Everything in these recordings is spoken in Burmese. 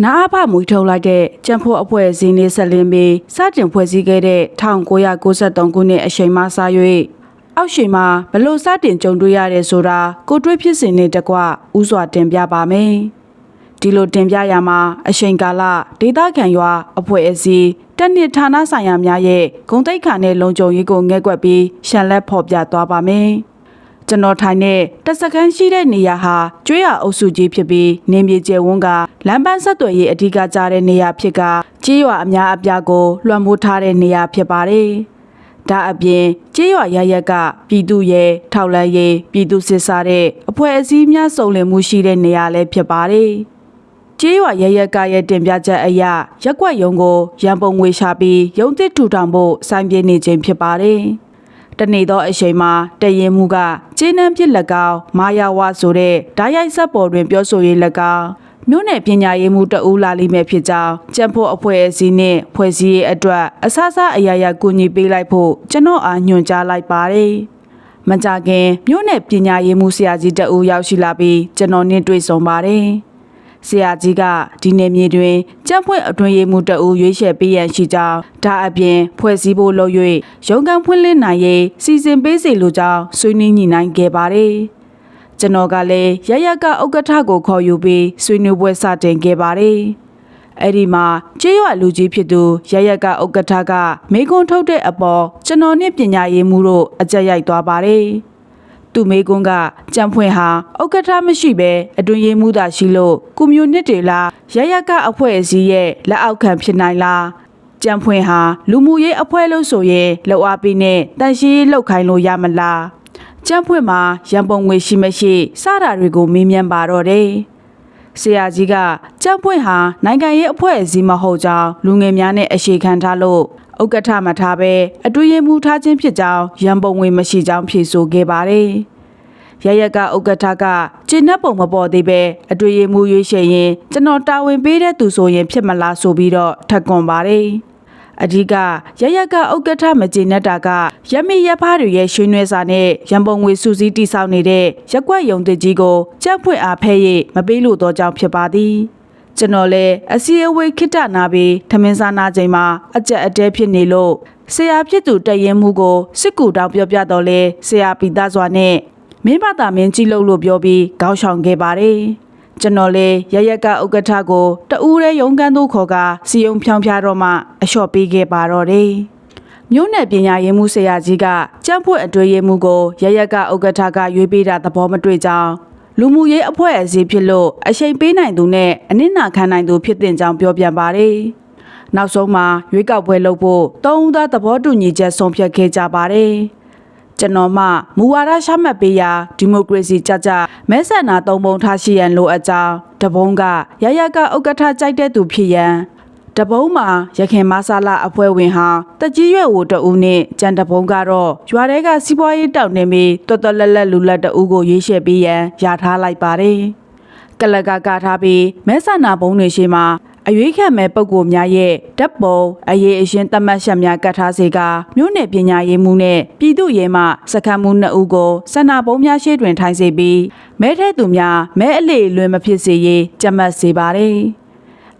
နာအဖမွေထုတ်လိုက်တဲ့ကျန်းဖို့အဖွဲ့အစည်းနေဆက်လင်းပြီးစတင်ဖွဲ့စည်းခဲ့တဲ့1993ခုနှစ်အချိန်မှစ၍အောက်ရှိမှာဘလို့စတင်ကြုံတွေ့ရတယ်ဆိုတာကိုတွေ့ဖြစ်စဉ်နဲ့တကွဥစွာတင်ပြပါမယ်။ဒီလိုတင်ပြရမှာအချိန်ကာလဒေသခံရွာအဖွဲ့အစည်းတက်နစ်ဌာနဆိုင်ရာများရဲ့ဂုံတိတ်ခါနဲ့လုံခြုံရေးကိုငဲ့ကွက်ပြီးရှန်လက်ဖော်ပြသွားပါမယ်။ ကျွန်တော်ထိုင်တဲ့တက်စခန်းရှိတဲ့နေရာဟာကျွေးရအုပ်စုကြီးဖြစ်ပြီးနေမြေကျယ်ဝန်းကလမ်းပန်းဆက်သွယ်ရေးအဓိကကြားတဲ့နေရာဖြစ်ကကြေးရွာအများအပြားကိုလွှမ်းမိုးထားတဲ့နေရာဖြစ်ပါတယ်။ဒါအပြင်ကြေးရွာရရက်ကပြည်သူရဲ့ထောက်လန်းရေးပြည်သူစစ်စားတဲ့အဖွဲ့အစည်းများစုံလင်မှုရှိတဲ့နေရာလည်းဖြစ်ပါတယ်။ကျေးရွာရရက်ကရဲ့တင်ပြချက်အရရက်ကွက်ယုံကိုရန်ပုံငွေရှာပြီးရုံးသစ်ထူထောင်ဖို့စိုင်းပြနေခြင်းဖြစ်ပါတယ်။ တနေ့သောအချိန်မှာတရင်မှုကကျေးနှမ်းပြစ်လက်ကောင်မာယာဝဆိုတဲ့ဓာတ်ရိုက်ဆက်ပေါ်တွင်ပြောဆိုရေးလက်ကောင်မြို့နယ်ပညာရေးမှုတအူးလာလိမ့်မယ်ဖြစ်ကြောင်းကျန်းဖို့အဖွဲ့အစည်းနှင့်ဖွဲ့စည်းရေးအတွက်အဆအဆအရာရာကူညီပေးလိုက်ဖို့ကျွန်တော်အားညွှန်ကြားလိုက်ပါတယ်။မကြခင်မြို့နယ်ပညာရေးမှုဆရာကြီးတအူးရောက်ရှိလာပြီးကျွန်တော်နဲ့တွေ့ဆုံပါတယ်။ ဆရာကြီးကဒီနေမြေတွင်ကြက်ဖွင့်အတွင်ရေးမှုတအူးရွေးချယ်ပေးရန်ရှိကြောင်းဒါအပြင်ဖွဲ့စည်းဖို့လုပ်၍ရုံးကန်ဖွင့်လှစ်နိုင်ရေးစီစဉ်ပေးစီလိုကြောင်းဆွေးနွေးညှိနှိုင်းခဲ့ပါတယ်။ကျွန်တော်ကလည်းရရက်ကဥက္ကဋ္ဌကိုခေါ်ယူပြီးဆွေးနွေးပွဲစတင်ခဲ့ပါတယ်။အဲ့ဒီမှာကျေးရွာလူကြီးဖြစ်သူရရက်ကဥက္ကဋ္ဌကမိကွန်းထုတ်တဲ့အပေါ်ကျွန်တော်နဲ့ပညာရေးမှုတို့အကြက်ရိုက်သွားပါတယ်။ သူမေကွန်းကကြံဖွင့်ဟာဥက္ကဋ္ဌမရှိဘဲအတွင်ရေးမှုသာရှိလို့ကုမျိုးနစ်တွေလားရရက်ကအဖွဲ့အစည်းရဲ့လက်အောက်ခံဖြစ်နိုင်လားကြံဖွင့်ဟာလူမှုရေးအဖွဲ့လို့ဆိုရင်လောက်အားပေးနဲ့တန်ရှင်းရေးလောက်ခိုင်းလို့ရမလားကြံဖွင့်မှာရန်ပုံငွေရှိမရှိစတာတွေကိုမေးမြန်းပါတော့တယ်။ဆရာကြီးကကြံ့ဖွင့်ဟာနိုင်ငံရေးအဖွဲ့အစည်းမဟုတ်ကြောင်းလူငယ်များနဲ့အရှိခံထားလို့ ဥက္ကဋ္ဌမထားဘဲအတွေ့အမှုထားခြင်းဖြစ်ကြောင်းရန်ပုံငွေမရှိကြောင်းဖြေဆိုခဲ့ပါတယ်။ရရက်ကဥက္ကဋ္ဌကကျင့်납ပုံမပေါ်သေးပဲအတွေ့အမှုရွေးချယ်ရင်ကျွန်တော်တာဝန်ပေးတဲ့သူဆိုရင်ဖြစ်မလားဆိုပြီးတော့ထက်ကွန်ပါတယ်။အဓိကရရက်ကဥက္ကဋ္ဌမကျေနပ်တာကရမီရဖားတွေရဲ့ရွှေနွယ်စာနဲ့ရန်ပုံငွေစုစည်းတိဆောက်နေတဲ့ရက်ကွက်ယုံတစ်ကြီးကိုကြက်ဖွင့်အားဖဲ့၍မပေးလို့တော့ကြောင်းဖြစ်ပါသည် ကျွန်တော်လည်းအစီအဝေးခိတ္တနာပြီးထမင်းစားနာချိန်မှာအကြက်အတဲဖြစ်နေလို့ဆရာဖြစ်သူတရင်မှုကိုစစ်ကူတောင်ပြောပြတော့လဲဆရာပိသားစွာနဲ့မင်းဘာသာမင်းကြီးလို့လို့ပြောပြီးခေါင်းဆောင်ခဲ့ပါတယ်ကျွန်တော်လေရရက်ကဥက္ကဋ္ဌကိုတဦးရဲရုံးကန်းသို့ခေါ်ကစီယုံဖြောင်းဖြားတော့မှအလျှော့ပေးခဲ့ပါတော့တယ်မြို့နယ်ပညာရေးမှုဆရာကြီးကကြံ့ဖွင့်အတွေ့အမှုကိုရရက်ကဥက္ကဋ္ဌကရွေးပေးတာသဘောမတွေ့ကြောင်း လူမှုရေးအဖွဲ့အစည်းဖြစ်လို့အချိန်ပေးနိုင်သူနဲ့အနစ်နာခံနိုင်သူဖြစ်တဲ့ကြောင်းပြောပြပါတယ်။နောက်ဆုံးမှာရွေးကောက်ပွဲလုပ်ဖို့သုံးဦးသားသဘောတူညီချက်ဆုံးဖြတ်ခဲ့ကြပါတယ်။ကျွန်တော်မှမူဝါဒရှမှတ်ပေးရာဒီမိုကရေစီကြကြမဲဆန္ဒသုံးပုံထားရှိရန်လိုအပ်ကြောင်းတပုံးကရရကဥက္ကဋ္ဌကြိုက်တဲ့သူဖြစ်ရန် တပုံးမှာရခင်မဆာလာအဖွဲ့ဝင်ဟာတကြီးရွယ်ဝတဦးနဲ့ကြံတပုံးကတော့ရွာထဲကစီးပွားရေးတောက်နေပြီးတော်တော်လက်လက်လူလက်တဦးကိုရွေးချယ်ပေးရန်ယာထားလိုက်ပါတယ်။ကလကကထားပြီးမဲဆန္ဒပုံးတွေရှိမှာအရွေးခံမဲ့ပုံကိုများရဲ့ဓာတ်ပုံအရေးအရှင်သတ်မှတ်ချက်များကတ်ထားစေကမြို့နယ်ပညာရေးမှုနဲ့ပြည်သူ့ရေးမှစခန်းမှုနှစ်ဦးကိုစန္ဒပုံးများရှေ့တွင်ထိုင်စေပြီးမဲထဲသူများမဲအလေလွင်မဖြစ်စေရေးကြက်မှတ်စေပါတယ်။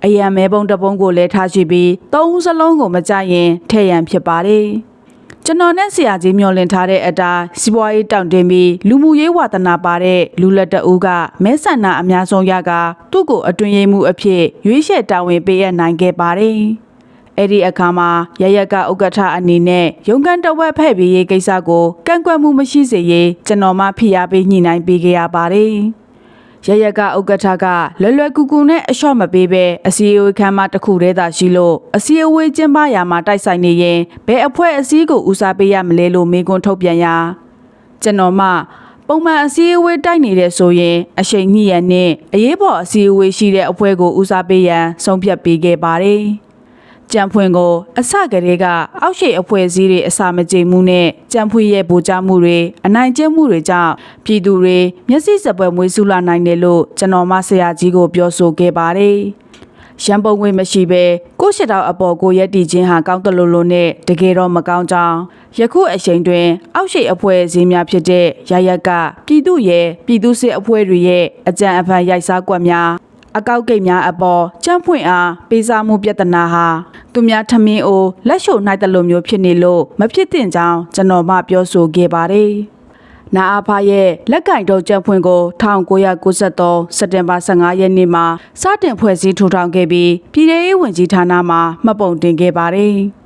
အယံမဲပုံတစ်ပုံးကိုလည်းထားရှိပြီးသုံးဦးစလုံးကိုမကြရင်ထဲ့ရန်ဖြစ်ပါတယ်။ကျွန်တော်နဲ့ဆရာကြီးမျှော်လင့်ထားတဲ့အတိုင်းစီးပွားရေးတောင့်တင်းပြီးလူမှုရေးဝါသနာပါတဲ့လူလက်တအူးကမဲဆန္ဒအများဆုံးရကသူ့ကိုအတွင်ရေးမှုအဖြစ်ရွေးချယ်တာဝန်ပေးရနိုင်ခဲ့ပါတယ်။အဲ့ဒီအခါမှာရရက်ကဥက္ကဋ္ဌအနေနဲ့ရုံးကန်တဝက်ဖဲ့ပြီးရေးကိစ္စကိုကန့်ကွက်မှုမရှိစေရေးကျွန်တော်မှဖိအားပေးညှိနှိုင်းပေးခဲ့ရပါတယ်။ ရရက်ကဥက္ကဋ္ဌကလွယ်လွယ်ကူကူနဲ့အလျှော့မပေးဘဲအစည်းအဝေးခန်းမတစ်ခုတည်းသာရှိလို့အစည်းအဝေးကျင်းပရာမှာတိုက်ဆိုင်နေရင်ဘယ်အဖွဲ့အစည်းကိုဦးစားပေးရမလဲလို့မေးခွန်းထုတ်ပြန်ရာကျွန်တော်မှပုံမှန်အစည်းအဝေးတိုက်နေတဲ့ဆိုရင်အချိန်ညှိရန်နဲ့အရေးပေါ်အစည်းအဝေးရှိတဲ့အဖွဲ့ကိုဦးစားပေးရန်ဆုံးဖြတ်ပေးခဲ့ပါတယ်။ ကြံဖွင့်ကိုအစကတည်းကအောက်ရှိအဖွဲ့အစည်းတွေအစာမကြေမှုနဲ့ကြံဖွင့်ရဲ့ဗိုလ်ချမှုတွေအနိုင်ကျင့်မှုတွေကြောင့်ပြည်သူတွေမျက်စိစပွဲမွေးစုလာနိုင်တယ်လို့ကျွန်တော်မဆရာကြီးကိုပြောဆိုခဲ့ပါတယ်။ရန်ပုံငွေမရှိဘဲကိုရှိတောက်အပေါ်ကိုရက်တီချင်းဟာကောင်းတယ်လို့လို့နဲ့တကယ်တော့မကောင်းကြောင်းယခုအချိန်တွင် အောက်ရှိအဖွဲ့အစည်းများဖြစ်တဲ့ရရက်ကပြည်သူရဲ့ပြည်သူစစ်အဖွဲ့တွေရဲ့အကြံအဖန်ရိုက်စားကွက်များ အကောက်ကိတ်များအပေါ်ကြမ်းဖွင့်အားပေးစားမှုပြဿနာဟာသူများထမင်းအိုလက်ရှုပ်နိုင်တယ်လို့မျိုးဖြစ်နေလို့မဖြစ်သင့်ကြောင်းကျွန်တော်မှပြောဆိုခဲ့ပါတယ်။နာအားဖားရဲ့လက်ကင်တော့ကြမ်းဖွင့်ကို1993စက်တင်ဘာ15ရက်နေ့မှာစတင်ဖွဲ့စည်းထူထောင်ခဲ့ပြီးပြည်ထောင်ရေးဝန်ကြီးဌာနမှမှတ်ပုံတင်ခဲ့ပါတယ်။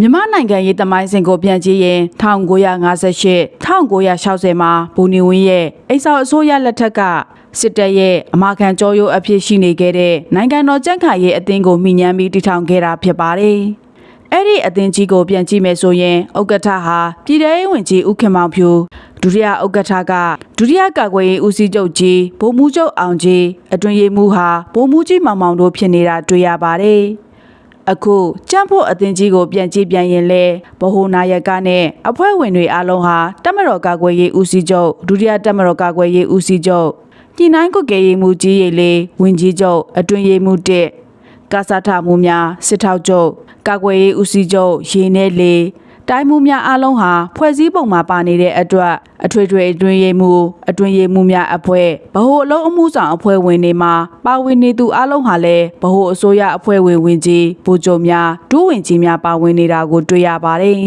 မြန်မာနိုင်ငံရေးသမိုင်းစဉ်ကိုပြန်ကြည့်ရင်1958 1960မှာဘူနီဝင်းရဲ့အိမ်ဆောင်အစိုးရလက်ထက်က စစ်တပ်ရဲ့အမာခံကြောရိုးအဖြစ်ရှိနေခဲ့တဲ့နိုင်ငံတော်ကြံ့ခိုင်ရေးအသင်းကိုမိညမ်းပြီးတည်ထောင်ခဲ့တာဖြစ်ပါတယ်။အဲ့ဒီအသင်းကြီးကိုပြန်ကြည့်မယ်ဆိုရင်ဥက္ကဋ္ဌဟာပြည်ထောင်ရေးဝန်ကြီးဦးခင်မောင်ဖြူဒုတိယဥက္ကဋ္ဌကဒုတိယကာကွယ်ရေးဦးစီးချုပ်ကြီးဗိုလ်မှူးချုပ်အောင်ကြီးအတွင်ရေးမှူးဟာဗိုလ်မှူးကြီးမောင်မောင်တို့ဖြစ်နေတာတွေ့ရပါတယ်။အခုကြံ့ဖို့အသင်းကြီးကိုပြန်ကြည့်ပြန်ရင်လဲဗဟိုနာယကနဲ့အဖွဲ့ဝင်တွေအားလုံးဟာတမတော်ကာကွယ်ရေးဦးစီးချုပ်ဒုတိယတမတော်ကာကွယ်ရေးဦးစီးချုပ် ညှိနှိုင်းကွက်ကဲရေးမှုကြီးရေလေးဝင်ကြီးချုပ်အတွင်ရေးမှုတစ်ကာစာထမှုများစစ်ထောက်ချုပ်ကာကွယ်ရေးဦးစီးချုပ်ရေနဲ့လေတိုင်းမှုများအားလုံးဟာဖွဲ့စည်းပုံမှာပါနေတဲ့အတွက်အထွေထွေအတွင်းရေးမှုအတွင်းရေးမှုများအဖွဲ့ဗဟိုအလုံးအမှုဆောင်အဖွဲ့ဝင်တွေမှာပါဝင်နေသူအားလုံးဟာလည်းဗဟိုအစိုးရအဖွဲ့ဝင်ဝင်ကြီးဗိုလ်ချုပ်များဒုဝင်ကြီးများပါဝင်နေတာကိုတွေ့ရပါတယ်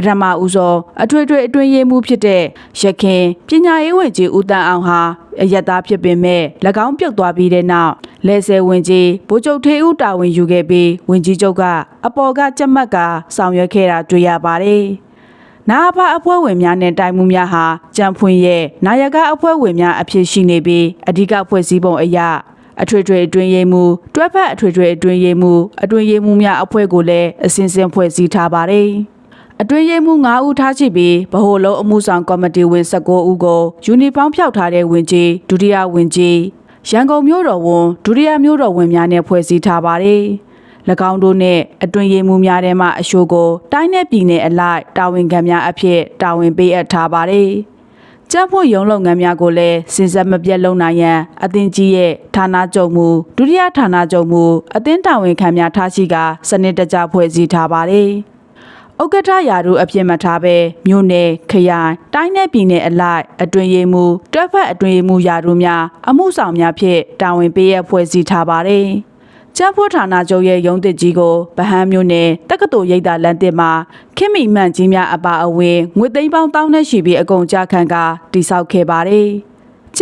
ပထမဦးဆုံးအထွေထွေအတွင်းရေးမှုဖြစ်တဲ့ရခင်ပညာရေးဝန်ကြီးဦးတန်းအောင်ဟာအယက်သားဖြစ်ပေမဲ့၎င်းပြုတ်သွားပြီးတဲ့နောက်လဲဆယ်ဝင်ကြီးဗိုလ်ချုပ်ထေဦးတာဝန်ယူခဲ့ပြီးဝင်ကြီးချုပ်ကအပေါ်ကကြက်မှတ်ကဆောင်ရွက်ခဲ့တာတွေ့ရပါတယ်။နာအဖအဖွဲ့ဝင်များနဲ့တိုင်မှုများဟာကြံဖွင့်ရဲ့နာယကအဖွဲ့ဝင်များအဖြစ်ရှိနေပြီးအဓိကဖွဲ့စည်းပုံအရအထွေထွေအတွင်းရေးမှုတွဲဖက်အထွေထွေအတွင်းရေးမှုအတွင်းရေးမှုများအဖွဲ့ကိုလည်းအစဉ်စဉ်ဖွဲ့စည်းထားပါတယ်။ အတွင်းရေးမှု9ဦးထားရှိပြီးဗဟိုလုံးအမှုဆောင်ကော်မတီဝင်19ဦးကိုယူနီဖောင်းဖြောက်ထားတဲ့ဝင်ကြီးဒုတိယဝင်ကြီးရန်ကုန်မြို့တော်ဝန်ဒုတိယမြို့တော်ဝန်များနဲ့ဖွဲ့စည်းထားပါတယ်။၎င်းတို့နဲ့အတွင်းရေးမှုများထဲမှအရှို့ကိုတိုင်းနယ်ပြည်နယ်အလိုက်တာဝန်ခံများအဖြစ်တာဝန်ပေးအပ်ထားပါတယ်။ကျန်းဖို့ရုံးလုပ်ငန်းများကိုလည်းစဉ်ဆက်မပြတ်လုပ်နိုင်ရန်အသင်းကြီးရဲ့ဌာနချုပ်မှုဒုတိယဌာနချုပ်မှုအသင်းတာဝန်ခံများထားရှိကစနစ်တကျဖွဲ့စည်းထားပါတယ်။ ဥက္ကဋ္ဌယာတို့အပြစ်မထားပဲမြို့နယ်ခရိုင်တိုင်းနယ်ပြည်နယ်အလိုက်အတွင်ရေးမှုတွဲဖက်အတွင်ရေးမှုယာတို့များအမှုဆောင်များဖြင့်တာဝန်ပေးရဖွဲ့စည်းထားပါတယ်။ကျန်းဖို့ဌာနချုပ်ရဲ့ရုံးသစ်ကြီးကိုဗဟန်းမြို့နယ်တက္ကသိုလ်ရိပ်သာလမ်းတစ်မှာခင်မီမှန်ကြီးများအပါအဝင်ငွေသိန်းပေါင်းတောင်းနဲ့ရှိပြီးအကုန်ကြခံကတိစောက်ခဲ့ပါတယ်။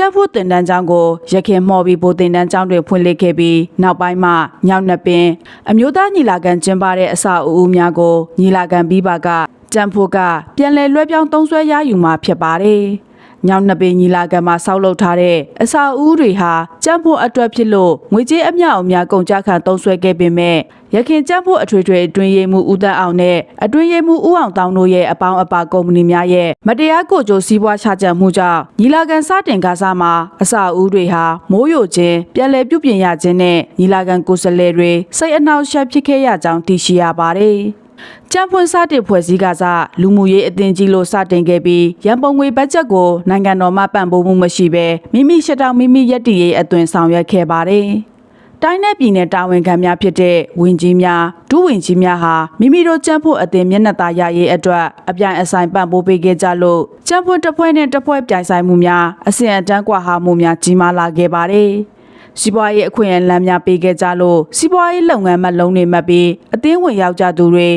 ကျန်းဖို့တင်တန်းကျောင်းကိုရခင်မှော်ပြီးဗိုလ်တင်တန်းကျောင်းတွင်ဖွင့်လှစ်ခဲ့ပြီးနောက်ပိုင်းမှာညောင်နှစ်ပင်အမျိုးသားညီလာခံကျင်းပတဲ့အဆောက်အဦများကိုညီလာခံပြီးပါကကျန်းဖို့ကပြန်လည်လွှဲပြောင်းသုံးစွဲရယူမှာဖြစ်ပါတယ်။ ညောင်နှစ်ပင်ညီလာခံမှာဆောက်လုပ်ထားတဲ့အဆောက်အဦတွေဟာကျန်းဖို့အတွက်ဖြစ်လို့ငွေကြေးအမြောက်အများကုန်ကြခံသုံးစွဲခဲ့ပေမဲ့ရခင်ကျန်းဖို့အထွေထွေအတွင်းရေးမှုဦးတန်းအောင်နဲ့အတွင်းရေးမှုဦးအောင်တောင်းတို့ရဲ့အပေါင်းအပါကုမ္ပဏီများရဲ့မတရားကိုကြိုစီးပွားချကြမှုကြောင့်ညီလာခံစတင်ကားစားမှာအဆောက်အဦတွေဟာမိုးယိုခြင်းပြန်လည်ပြုပြင်ရခြင်းနဲ့ညီလာခံကိုယ်စားလှယ်တွေစိတ်အနှောက်အယှက်ဖြစ်ခဲ့ရကြောင်းသိရှိရပါတယ်။ ကျန်းဖွင့်စတင်ဖွဲ့စည်းကစားလူမှုရေးအသင်းကြီးလို့စတင်ခဲ့ပြီးရန်ပုံငွေဘတ်ဂျက်ကိုနိုင်ငံတော်မှပံ့ပိုးမှုမရှိဘဲမိမိရှက်တောင်မိမိရက်တည်ရေးအသွင်ဆောင်ရွက်ခဲ့ပါတယ်။တိုင်းနယ်ပြည်နယ်တာဝန်ခံများဖြစ်တဲ့ဝင်ကြီးများဒုဝင်ကြီးများဟာမိမိတို့ကျန်းဖို့အသင်းမျက်နှာသာရရေးအတွက်အပြိုင်အဆိုင်ပံ့ပိုးပေးခဲ့ကြလို့ကျန်းဖို့တစ်ဖွဲ့နဲ့တစ်ဖွဲ့ပြိုင်ဆိုင်မှုများအဆင့်အတန်းကွာဟာမှုများကြီးမားလာခဲ့ပါတယ်။ စီးပွားရေးအခွင့်အလမ်းများပေးခဲ့ကြလို့စီးပွားရေးလုပ်ငန်းမလုံးတွေမှတ်ပြီးအသင်းဝင်ရောက်ကြသူတွေ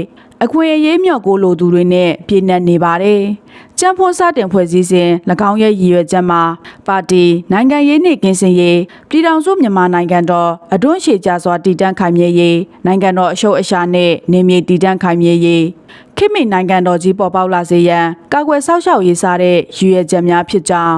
အခွင့်အရေးမြော့ကိုလိုသူတွေနဲ့ပြည်내နေပါတယ်။ကျန်းဖွန်းစတင်ဖွဲ့စည်းစဉ်၎င်းရဲ့ရည်ရွယ်ချက်မှာပါတီနိုင်ငံရေးနှင့်ကင်းစင်ရေးပြည်ထောင်စုမြန်မာနိုင်ငံတော်အတွန်းရှည်ကြစွာတည်တံ့ခိုင်မြဲရေးနိုင်ငံတော်အရှုပ်အရှာနှင့်နေမြေတည်တံ့ခိုင်မြဲရေးခေတ်မီနိုင်ငံတော်ကြီးပေါ်ပေါက်လာစေရန်ကာကွယ်ဆောက်ရှောက်ရေးစားတဲ့ရည်ရွယ်ချက်များဖြစ်ကြောင်း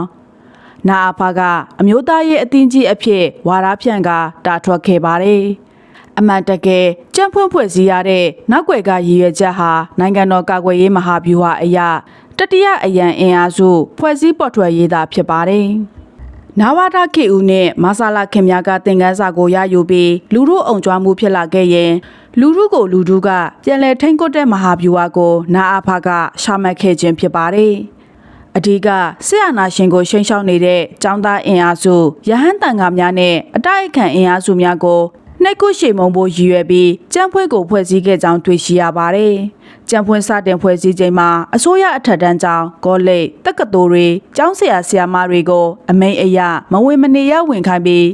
နာအဖာကအမျိုးသားရေးအသင်းကြီးအဖြစ်ဝါရဖြန့်ကတာထွက်ခဲ့ပါတယ်။အမှန်တကယ်ကြံ့ဖွင့်ဖွဲ့စည်းရတဲ့နောက်ွယ်ကရည်ရွယ်ချက်ဟာနိုင်ငံတော်ကာကွယ်ရေးမဟာဗျူဟာအရာတတိယအရန်အင်အားစုဖွဲ့စည်းပေါ်ထွက်ရေးသာဖြစ်ပါတယ်။နာဝတာခေဦးနဲ့မဆာလာခင်များကသင်ခန်းစာကိုရယူပြီးလူမှုအုံကြွားမှုဖြစ်လာခဲ့ရင်လူမှုကိုလူထုကပြန်လည်ထိန်းကွပ်တဲ့မဟာဗျူဟာကိုနာအဖာကရှာမှတ်ခဲ့ခြင်းဖြစ်ပါတယ်။ အဓိကဆရာနာရှင်ကိုရှိန်ရှောက်နေတဲ့ចောင်းသားအင်အားစုရဟန်းတန်ခါများနဲ့အတိုက်အခံအင်အားစုများကိုနှိတ်ခုရှေမုံဖို့ရည်ရွယ်ပြီးကြံ့ဖွဲကိုဖွဲ့စည်းခဲ့ကြောင်းတွေ့ရှိရပါတယ်။ကြံ့ဖွင့်စတင်ဖွဲ့စည်းချိန်မှာအစိုးရအထက်တန်းကျောင်းကောလိပ်တက္ကသိုလ်တွေကျောင်းဆရာဆရာမတွေကိုအမိန်အယမဝင်မနေရဝင်ခိုင်းပြီး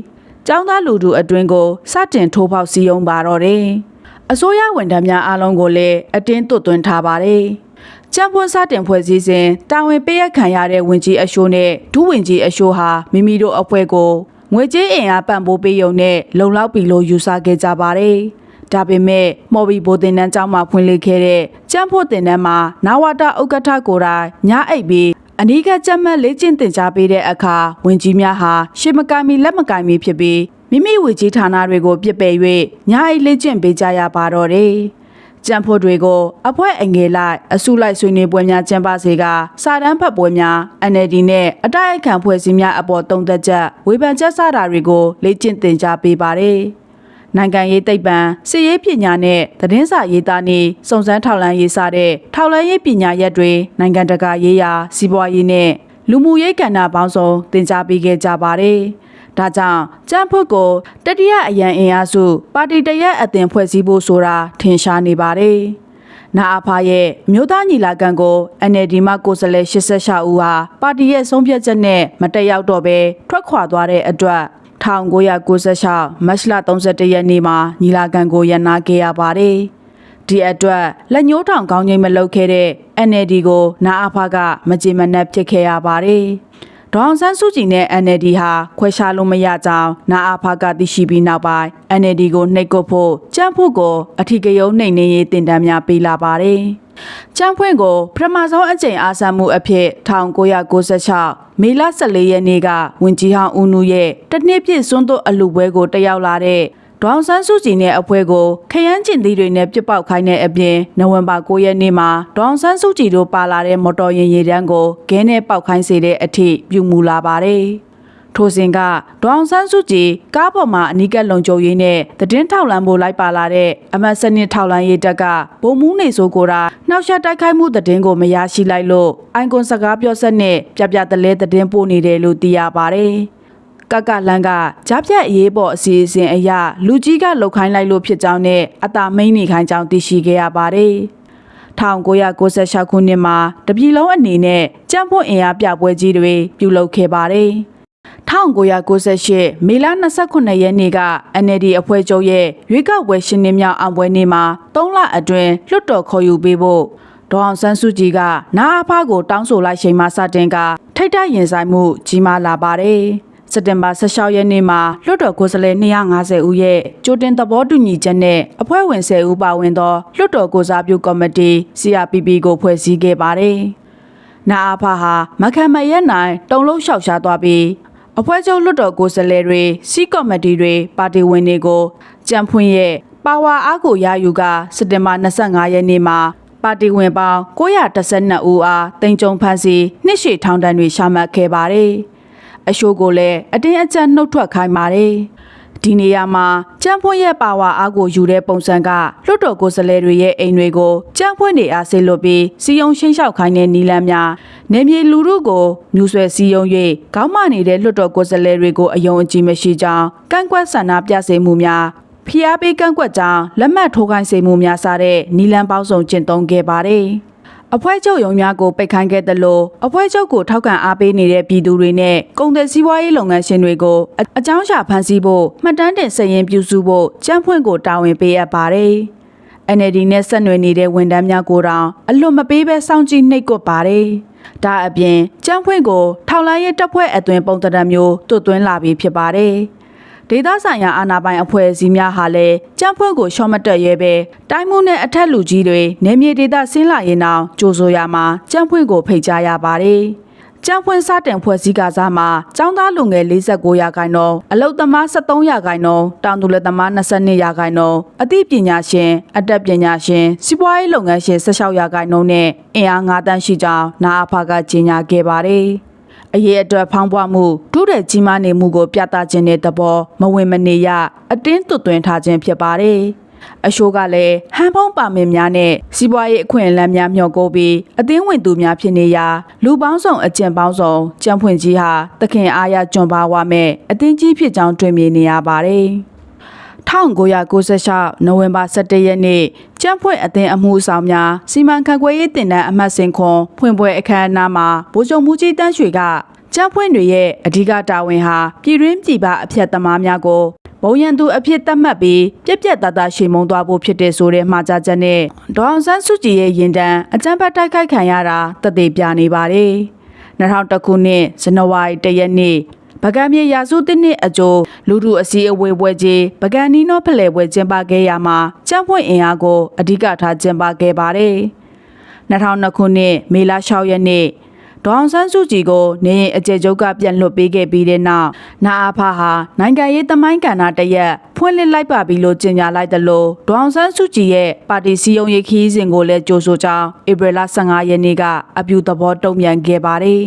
ចောင်းသားလူထုအတွင်းကိုစတင်ထိုးပေါက်စည်းရုံးပါတော့တယ်။အစိုးရဝန်ထမ်းများအားလုံးကိုလည်းအတင်းသွတ်သွင်းထားပါတယ်။ ကျန်းဖွံစတင်ဖွဲ့စည်းစဉ်တာဝန်ပေးရခံရတဲ့ဝင်ကြီးအရှိုးနဲ့ဒုဝင်ကြီးအရှိုးဟာမိမိတို့အဖွဲ့ကိုငွေကြေးအင်အားပံ့ပိုးပေးရုံနဲ့လုံလောက်ပြီလို့ယူဆခဲ့ကြပါတယ်။ဒါပေမဲ့မော်ဘီဘိုတင်နန်းကျောင်းမှာဖွင့်လှစ်ခဲ့တဲ့ကျန်းဖို့တင်နန်းမှာနာဝတာဥက္ကဋ္ဌကိုယ်တိုင်ညအိပ်ပြီးအနီးကကြက်မှတ်လေ့ကျင့်သင်ကြားပေးတဲ့အခါဝင်ကြီးများဟာရှေမကင်မီလက်မကင်မီဖြစ်ပြီးမိမိဝေကြီးဌာနတွေကိုပြစ်ပယ်၍ညအိပ်လေ့ကျင့်ပေးကြရပါတော့တယ်။ ကျန်းဖို့တွေကိုအဖွဲအငယ်လိုက်အစုလိုက်ဆွေးနွေးပွဲများကျင်းပစေကစာတန်းဖတ်ပွဲများ NLD နဲ့အတိုက်အခံဖွဲ့စည်းများအပေါ်တုံ့သက်ချက်ဝေဖန်ချက်စတာတွေကိုလေ့ကျင့်သင်ကြားပေးပါတယ်။နိုင်ငံရေးသိပ္ပံစစ်ရေးပညာနဲ့သတင်းစာရေးသားနည်းစုံစမ်းထောက်လှမ်းရေးစတဲ့ထောက်လှမ်းရေးပညာရပ်တွေနိုင်ငံတကာရေးရာစီးပွားရေးနဲ့လူမှုရေးကဏ္ဍပေါင်းစုံသင်ကြားပေးခဲ့ကြပါတယ်။ ဒါကြောင့်ကျန်းဖို့ကိုတတိယအရန်အင်အားစု ပါတီတရက်အသင်ဖွဲ့စည်းဖို့ဆိုတာထင်ရှားနေပါတယ်။နာအဖာရဲ့အမျိုးသားညီလာခံကို NLD မှကိုယ်စားလှယ်86ဦးဟာပါတီရဲ့ဆုံးဖြတ်ချက်နဲ့မတက်ရောက်တော့ဘဲထွက်ခွာသွားတဲ့အတွက်1996မတ်လ31ရက်နေ့မှာညီလာခံကိုရန်နာခဲ့ရပါတယ်။ဒီအတွက်လက်ညှိုးထောင်ကောင်းကြီးမလုပ်ခဲ့တဲ့ NLD ကိုနာအဖာကမကြေမနက်ဖြစ်ခဲ့ရပါတယ်။ ဒေါအောင်ဆန်းစုကြည်နဲ့ NLD ဟာခွဲခြားလို့မရကြောင်းနာအဖာကသိရှိပြီးနောက်ပိုင်း NLD ကိုနှိပ်ကွပ်ဖို့ကြမ်းဖို့ကိုအထီးကယုံနှိမ်နှင်းရေးတင်ဒဏ်များပေးလာပါတယ်။ကျန်းဖွင့်ကိုပထမဆုံးအကြိမ်အားဆန်းမှုအဖြစ်1996မေလ14ရက်နေ့ကဝင်ကြီးဟောင်းဦးနုရဲ့တနှစ်ပြည့်စွန်းတို့အလူပွဲကိုတက်ရောက်လာတဲ့ ဒေါအောင်ဆန်းစုကြည်နဲ့အဖွဲ့ကိုခရမ်းကျင်သီးတွေနဲ့ပြစ်ပေါက်ခိုင်းတဲ့အပြင်နိုဝင်ဘာ9ရက်နေ့မှာဒေါအောင်ဆန်းစုကြည်တို့ပါလာတဲ့မော်တော်ယာဉ်ရေတန်းကိုဂဲနဲ့ပေါက်ခိုင်းစေတဲ့အထိပြုမူလာပါတယ်။ထိုစဉ်ကဒေါအောင်ဆန်းစုကြည်ကားပေါ်မှာအနီးကပ်လုံခြုံရေးနဲ့သတင်းထောက်လန်ဖို့လိုက်ပါလာတဲ့အမတ်စနစ်ထောက်လန်ရေးတက်ကဗိုလ်မှူးနေဆိုကိုတာနှောက်ယှက်တိုက်ခိုက်မှုသတင်းကိုမရရှိလိုက်လို့အိုင်ကွန်စကားပြောဆက်နဲ့ပြပြတလဲသတင်းပို့နေတယ်လို့သိရပါတယ်။ ကကလန်ကကြားပြတ်အရေးပေါ်အစီအစဉ်အရလူကြီးကလှုပ်ခိုင်းလိုက်လို့ဖြစ်ကြောင်းနဲ့အတာမိန်နေခိုင်းကြောင်းသိရှိခဲ့ရပါတယ်။1996ခုနှစ်မှာတပြည်လုံးအနေနဲ့ကြံ့ဖို့အင်အားပြပွဲကြီးတွေပြုလုပ်ခဲ့ပါတယ်။1998မေလ29ရက်နေ့က NLD အဖွဲ့ချုပ်ရဲ့ရွေးကောက်ပွဲရှင်နေမြောက်အောင်ပွဲနေ့မှာ3လအတွင်းလွှတ်တော်ခေါ်ယူပေးဖို့ဒေါအောင်ဆန်းစုကြည်ကနာအဖကိုတောင်းဆိုလိုက်ချိန်မှာစတင်ကထိတ်တရင်ဆိုင်မှုကြီးမားလာပါတယ်။ စက်တင်ဘာ16ရက်နေ့မှာလွှတ်တော်ကိုယ်စားလှယ်250ဦးရဲ့ကြိုတင်သဘောတူညီချက်နဲ့အဖွဲ့ဝင်10ဦးပါဝင်သောလွှတ်တော်ကိုစားပြုကော်မတီ CRPP ကိုဖွဲ့စည်းခဲ့ပါတယ်။နာအဖဟာမခံမရဲနိုင်တုံလုံးလျှောက်ရှားသွားပြီးအဖွဲ့ချုပ်လွှတ်တော်ကိုယ်စားလှယ်တွေစီကော်မတီတွေပါတီဝင်တွေကိုကြံဖွင့်ရဲ့ပါဝါအားကိုရယူကစက်တင်ဘာ25ရက်နေ့မှာပါတီဝင်ပေါင်း912ဦးအားတင်ကြုံဖန်စီနှစ်ရှည်ထောင်ဒဏ်တွေရှာမှတ်ခဲ့ပါတယ်။ အရှိုးကိုလည်းအတင်းအကျပ်နှုတ်ထွက်ခိုင်းပါတယ်။ဒီနေရာမှာကြံဖွင့်ရဲ့ပါဝါအားကိုယူတဲ့ပုံစံကလွတ်တော်ကိုယ်စားလှယ်တွေရဲ့အိမ်တွေကိုကြံဖွင့်နေအားဆေးလွတ်ပြီးစီယုံရှင်းလျှောက်ခိုင်းတဲ့နီလန်းများနေမြေလူထုကိုမြူဆွဲစီယုံ၍ခေါင်းမနေတဲ့လွတ်တော်ကိုယ်စားလှယ်တွေကိုအယုံအကြည်မရှိကြောင်းကန့်ကွက်ဆန္ဒပြစေမှုများဖျားပေးကန့်ကွက်ကြောင်းလက်မှတ်ထိုးခိုင်းစေမှုများစားတဲ့နီလန်ပေါင်းစုံကျင့်သုံးခဲ့ပါတယ်။ အဖွဲ့ချုပ်ရုံများကိုပိတ်ခိုင်းခဲ့တယ်လို့အဖွဲ့ချုပ်ကိုထောက်ခံအားပေးနေတဲ့ပြည်သူတွေနဲ့ကုန်သည်စီးပွားရေးလုပ်ငန်းရှင်တွေကိုအအကြောင်းရှာဖန်ဆီးဖို့မှတ်တမ်းတင်စရင်ပြုစုဖို့ကြမ်းဖွင့်ကိုတာဝန်ပေးအပ်ပါတယ်။ NLD နဲ့ဆက်နွယ်နေတဲ့ဝန်ထမ်းများကိုတောင်အလွတ်မပေးဘဲစောင့်ကြည့်နှိပ်ကွပ်ပါတယ်။ဒါအပြင်ကြမ်းဖွင့်ကိုထောက်လိုင်းရဲတပ်ဖွဲ့အသွင်ပုံသဏ္ဍာန်မျိုးတွတ်သွင်းလာပြီးဖြစ်ပါတယ်။ ဒေသဆိုင်ရာအာဏာပိုင်အဖွဲ့အစည်းများဟာလည်းကြမ်းဖွင့်ကိုရှော့မတက်ရဲပဲတိုင်းမှုနဲ့အထက်လူကြီးတွေနေမြေဒေသဆင်းလာရင်အောင်ကြိုးဆိုရမှာကြမ်းဖွင့်ကိုဖိတ်ကြားရပါတယ်။ကျန်းဖွင့်စတင်ဖွဲ့စည်းကစားမှာចောင်းသားလူငယ်49ရာခိုင်နှုန်းအလုတ်သမား73ရာခိုင်နှုန်းတောင်သူလက်သမား22ရာခိုင်နှုန်းအသိပညာရှင်အတတ်ပညာရှင်စီးပွားရေးလုပ်ငန်းရှင်16ရာခိုင်နှုန်းနဲ့အင်အား9တန်းရှိကြောင်းနာအဖကကြေညာခဲ့ပါတယ်။ အရေးအတွက်ဖောင်းပွားမှုဒုတဲ့ကြီးမားနေမှုကိုပြသခြင်းတဲ့သဘောမဝင်မနေရအတင်းသွတ်သွင်းထားခြင်းဖြစ်ပါတယ်။အရှိုးကလည်းဟန်ဖုံးပါမင်များနဲ့စီးပွားရေးအခွင့်အလမ်းများမျှော်ကိုပြီးအသင်းဝင်သူများဖြစ်နေရာလူပေါင်းစုံအကျင့်ပေါင်းစုံကြံဖွင့်ကြီးဟာတခင်အားရကျွံပါဝါမဲ့အသင်းကြီးဖြစ်ကြောင်းတွေ့မြင်နေရပါတယ်။ 1996နိုဝင်ဘာ17ရက်နေ့ကျန်းဖွင့်အသင်းအမှုဆောင်များစီမံခန့်ခွဲရေးတင်နန်းအမှတ်စဉ်ခွန်ဖွင့်ပွဲအခမ်းအနားမှာဗိုလ်ချုပ်မူကြီးတန်းရွှေကကျန်းဖွင့်တွေရဲ့အဓိကတာဝန်ဟာပြည်တွင်းပြည်ပအဖြတ်သမားများကိုဘုံရန်သူအဖြစ်သတ်မှတ်ပြီးပြက်ပြက်သားသားရှေမုံသွားဖို့ဖြစ်တဲ့ဆိုတဲ့မှာကြားချက်နဲ့ဒေါအောင်ဆန်းစုကြည်ရဲ့ရင်တန်းအကြမ်းဖက်တိုက်ခိုက်ခံရတာတသက်ပြနေပါတယ်2001ခုနှစ်ဇန်နဝါရီ1ရက်နေ့ ပကံမြေရာစုတစ်နှစ်အကျိုးလူထုအစည်းအဝေးပွဲကြီးပကံနီနောဖလှယ်ပွဲကျင်းပခဲ့ရမှာကျန်းဖွင့်အင်အားကိုအဓိကထားကျင်းပခဲ့ပါတယ်2002ခုနှစ်မေလ6ရက်နေ့ဒေါအောင်ဆန်းစုကြည်ကိုနေရင်အကျေကျုပ်ကပြန်လွှတ်ပေးခဲ့ပြီးတဲ့နောက်နာအဖဟာနိုင်ငံရေးသမိုင်းကဏ္ဍတစ်ရက်ဖွင့်လှစ်လိုက်ပါပြီလို့ကြေညာလိုက်တယ်လို့ဒေါအောင်ဆန်းစုကြည်ရဲ့ပါတီစည်းရုံးရေးခီးစဉ်ကိုလည်းကြိုဆိုကြောင်းဧပြီလ15ရက်နေ့ကအပြူသဘောတုံ့ပြန်ခဲ့ပါတယ်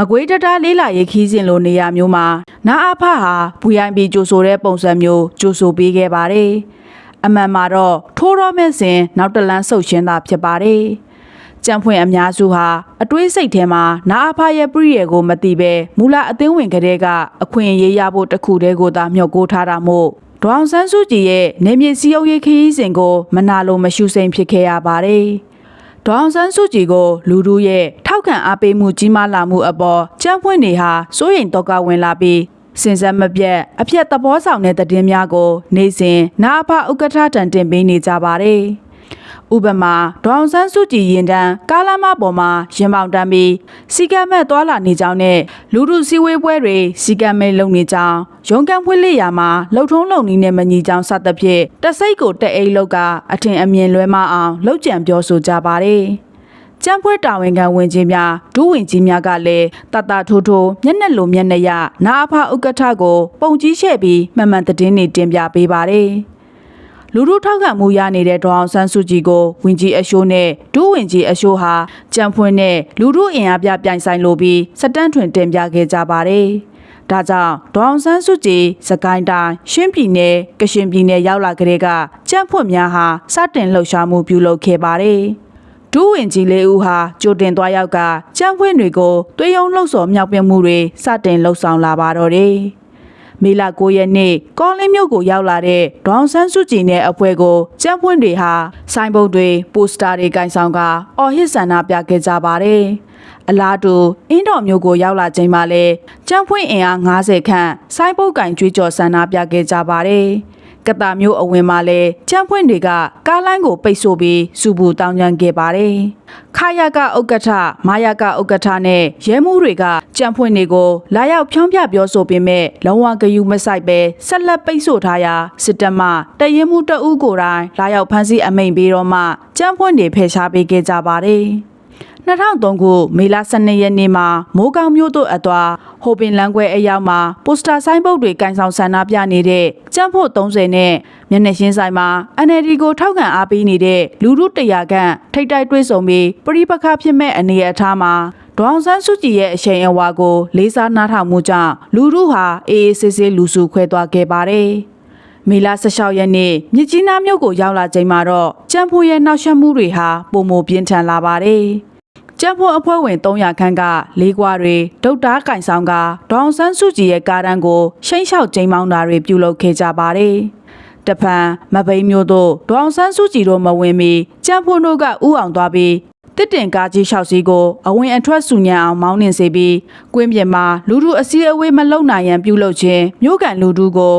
မကွေးတတားလေးလာရေးခီးစဉ်လိုနေရာမျိုးမှာနာအဖဟာ VIP ကြိုဆိုတဲ့ပုံစံမျိုးကြိုဆိုပေးခဲ့ပါတယ်အမှန်မှာတော့ထိုးရောမဲ့စဉ်နောက်တလန်းဆုတ်ရှင်းတာဖြစ်ပါတယ်ကြံဖွင့်အများစုဟာအတွေးစိတ်ထဲမှာနာအဖရဲ့ပြည့်ရယ်ကိုမသိပဲမူလအသင်းဝင်ကလေးကအခွင့်အရေးရဖို့တစ်ခုတည်းကိုသာမျှော်ကိုးထားတာမို့ဒေါအောင်ဆန်းစုကြည်ရဲ့နေမြေစည်းရုံးရေးခရီးစဉ်ကိုမနာလိုမရှုစိမ်ဖြစ်ခဲ့ရပါတယ် ဒေါအောင်ဆန်းစုကြည်ကိုလူထုရဲ့ထောက်ခံအားပေးမှုကြီးမားလာမှုအပေါ်ကြံဖွင့်နေဟာစိုးရိမ်တော့ကဝင်လာပြီးစင်စက်မပြတ်အပြက်သဘောဆောင်တဲ့သတင်းများကို နေ့စဉ်နာအဖဥက္ကဋ္ဌတန်တင်ပေးနေကြပါတယ်။ ဥပမာဒေါအောင်ဆန်းစုကြည်ရင်တန်းကားလမ်းမပေါ်မှာရင်ပေါင်တန်းပြီးစီကံမဲ့သွာလာနေကြောင်းနဲ့လူထုစည်းဝေးပွဲတွေစီကံမဲ့လုပ်နေကြောင်းရုံးကန်ဖွင့်လက်ရမှာလှုပ်ထုံးလုံနီးနဲ့မညီကြောင်းစသဖြင့်တစိတ်ကိုတက်အိတ်လောက်ကအထင်အမြင်လွဲမအောင်လှုပ်ကြံပြောဆိုကြပါတယ်။ကျန်းဖွဲတာဝန်ခံဝင်ကြီးများဒုဝင်ကြီးများကလည်းတတထိုးထိုးမျက်နှက်လိုမျက်နှာရနာအဖဥက္ကဋ္ဌကို ပုံကြီးချဲ့ပြီးမှန်မှန်သတင်းတွေတင်ပြပေးပါတယ်။ လူထုထောက်ခံမှုရနေတဲ့ဒေါအောင်ဆန်းစုကြည်ကိုဝင်ကြီးအရှိုးနဲ့ဒုဝင်ကြီးအရှိုးဟာကြံဖွင့်နဲ့လူထုအင်အားပြပြိုင်ဆိုင်လိုပြီးစတန်းထွင်တင်ပြခဲ့ကြပါတယ်။ဒါကြောင့်ဒေါအောင်ဆန်းစုကြည်စကိုင်းတိုင်းရှင်းပြည်နယ်ကရှင်ပြည်နယ်ရောက်လာကြတဲ့ကကြံ့ဖွင့်များဟာစတင်လှုပ်ရှားမှုပြုလုပ်ခဲ့ပါတယ်။ဒူးဝင်ကြီးလေးဦးဟာကြိုတင်သွားရောက်ကကြံ့ဖွင့်တွေကိုသွေးရုံလှုပ်ဆော်မြောက်ပြမှုတွေစတင်လှုပ်ဆောင်လာပါတော့တယ်။ မေလ9ရက်နေ့ကောလင်းမြို့ကိုရောက်လာတဲ့ဒေါအောင်ဆန်းစုကြည်နဲ့အဖွဲ့ကိုကြံ့ဖွင့်တွေဟာစိုင်းပုတ်တွေပိုစတာတွေကင်ဆောင်ကအော်ဟစ်ဆန္ဒပြခဲ့ကြပါတယ်။အလားတူအင်းတော်မျိုးကိုရောက်လာချိန်မှာလဲကြံ့ဖွင့်အင်အား90ခန့်စိုင်းပုတ်ကင်ကြွေးကြော်ဆန္ဒပြခဲ့ကြပါတယ်။ ကတာမျိုးအဝင်မှာလဲကြံ့ဖွင့်တွေကကားလိုင်းကိုပိတ်ဆို့ပြီးစူပူတောင်းကျမ်းခဲ့ပါတယ်။ခါရကဥက္ကဋ္ဌမာယကဥက္ကဋ္ဌနဲ့ရဲမှုတွေကကြံ့ဖွင့်တွေကိုလာရောက်ဖြောင်းပြပြောဆိုပေမဲ့လုံးဝဂယုမဆိုင်ပဲဆက်လက်ပိတ်ဆို့ထားရာစစ်တပ်မှတရင်မှုတအုပ်ကိုယ်တိုင်လာရောက်ဖမ်းဆီးအမိန်ပေးတော့မှကြံ့ဖွင့်တွေဖယ်ရှားပေးခဲ့ကြပါတယ်။ 2003ခုမေလ12ရက်နေ့မှာမိုးကောင်းမြို့သို့အသွာဟိုပင်လန်းခွဲအရောက်မှာပိုစတာဆိုင်ဘုတ်တွေကင်ဆောင်ဆန္ဒပြနေတဲ့ကျန်းဖို့30နဲ့မျက်နှာရှင်းဆိုင်မှာ NLD ကိုထောက်ခံအားပေးနေတဲ့လူထုတရာခန့်ထိတ်တိုက်တွေးဆုံပြီးပြိပခဖြစ်မဲ့အနေအထားမှာဒေါအောင်ဆန်းစုကြည်ရဲ့အရှိန်အဝါကိုလေးစားနားထောင်မှုကြောင့်လူထုဟာအေးအေးဆေးဆေးလူစုခွဲသွားခဲ့ပါတယ်။ မေလ16ရက်နေ့မြစ်ကြီးနားမြို့ကိုရောက်လာချိန်မှာတော့ကျန်းဖိုးရဲ့နှောက်ယှက်မှုတွေဟာပုံမပြင်းထန်လာပါတယ်။ကျန်းဖို့အဖွဲ့ဝင်300ခန်းကလေးကွာတွေဒုတ်တားကင်ဆောင်ကဒေါအောင်ဆန်းစုကြည်ရဲ့ကားတန်းကိုရှိမ့်လျှောက်ကျိမ်းမောင်းတာတွေပြုလုပ်ခဲ့ကြပါတယ်။တဖန်မပိန်မျိုးတို့ဒေါအောင်ဆန်းစုကြည်တို့မဝင်မီကျန်းဖို့တို့ကဥအောင်သွားပြီးတစ်တင်ကားကြီးလျှောက်စီးကိုအဝင်အထွက်ဆူညံအောင်မောင်းနှင်စေပြီးကွင်းပြင်မှာလူထုအစည်းအဝေးမလုံနိုင်ရန်ပြုလုပ်ခြင်းမြို့ကန်လူထုကို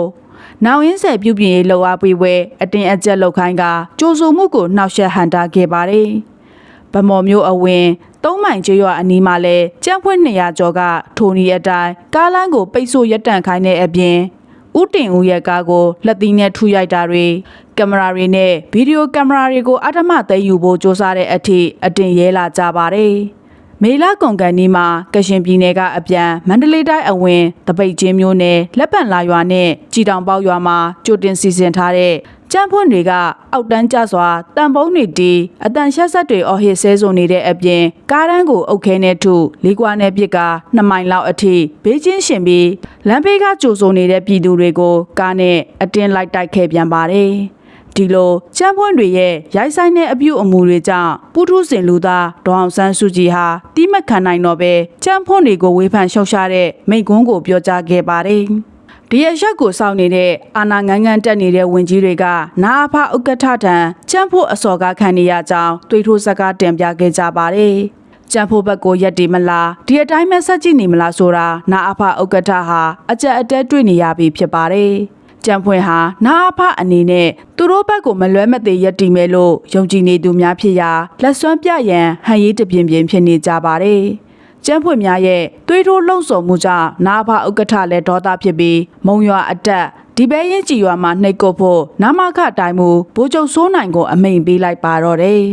နောင်ရင်းဆယ်ပြုပြင်ရေးလှုပ်အားပေးပွဲအတင်းအကျပ်လှုပ်ခိုင်းကကြိုးဆိုမှုကိုနှောက်ယှက်ဟန်တာခဲ့ပါတယ်။ဗမော်မျိုးအဝင်သုံးမိုင်ကျေးရွာအနီးမှာလဲကြမ်းဖွင့်200ကျော်ကထိုနီအတိုင်းကားလမ်းကိုပိတ်ဆို့ရပ်တန့်ခိုင်းတဲ့အပြင်ဥတင်ဦးရဲ့ကားကိုလက်သီးနဲ့ထူရိုက်တာတွေကင်မရာတွေနဲ့ဗီဒီယိုကင်မရာတွေကိုအထမသိမ်းယူဖို့စ조사တဲ့အထိအတင်ရဲလာကြပါတယ်။ မေလာကွန်ကန်နီမှာကရှင်ပြည်နယ်ကအပြန်မန္တလေးတိုင်းအဝင်တပိတ်ချင်းမျိုးနယ်လက်ပံလာရွာနဲ့ကြည်တောင်ပေါရွာမှာကြိုတင်စီစဉ်ထားတဲ့ကျန်းဖွင့်တွေကအောက်တန်းကျစွာတန်ပုံးတွေတီးအတန်ရှက်ဆက်တွေအော်ဟစ်ဆဲဆိုနေတဲ့အပြင်ကားတန်းကိုအုပ်ခဲနဲ့ထုလေးကွာနဲ့ပြစ်ကနှစ်မိုင်လောက်အထိဘေးချင်းရှင်ပြီးလမ်းဘေးကကြိုဆိုနေတဲ့ပြည်သူတွေကိုကားနဲ့အတင်းလိုက်တိုက်ခဲ့ပြန်ပါတယ် ဒီလိုကျန်းပွင့်တွေရဲ့ရိုက်ဆိုင်တဲ့အပြုအမူတွေကြောင့်ပုထုဇဉ်လူသားဒေါအောင်ဆန်းစုကြည်ဟာတိမခံနိုင်တော့ပဲကျန်းဖွင့်တွေကိုဝေဖန်ရှုံရှာတဲ့မိန့်ခွန်းကိုပြောကြားခဲ့ပါတယ်ဒီအရက်ကိုစောင့်နေတဲ့အာနာငန်းငန်းတက်နေတဲ့ဝင်ကြီးတွေကနာအဖဥက္ကဋ္ဌထံချမ်းဖို့အစော်ကားခံနေရကြောင်းတွေးထိုးစကားတင်ပြခဲ့ကြပါတယ်။ကျန်းဖို့ဘက်ကိုရက်တည်မလားဒီအတိုင်းမဲ့ဆက်ကြည့်နေမလားဆိုတာနာအဖဥက္ကဋ္ဌဟာအကြက်အတဲတွေ့နေရပြီဖြစ်ပါတယ် ကျန်းဖွင့်ဟာနာအဖအနေနဲ့သူတို့ဘက်ကိုမလွဲမသေးရက်တည်မယ်လို့ယုံကြည်နေသူများဖြစ်ရာလက်စွမ်းပြရန်ဟန်ရေးတပြင်းပြင်းဖြစ်နေကြပါတယ်ကျန်းဖွင့်များရဲ့သွေးထိုးလှုံ့ဆော်မှုကြောင့်နာအဖဥက္ကဋ္ဌလည်းဒေါသဖြစ်ပြီးမုံရွာအတက်ဒီဘဲရင်ကြည်ရွာမှာနှိတ်ကုတ်ဖို့နာမခတိုင်မှုဘိုးချုပ်စိုးနိုင်ကိုအမိန်ပေးလိုက်ပါတော့တယ်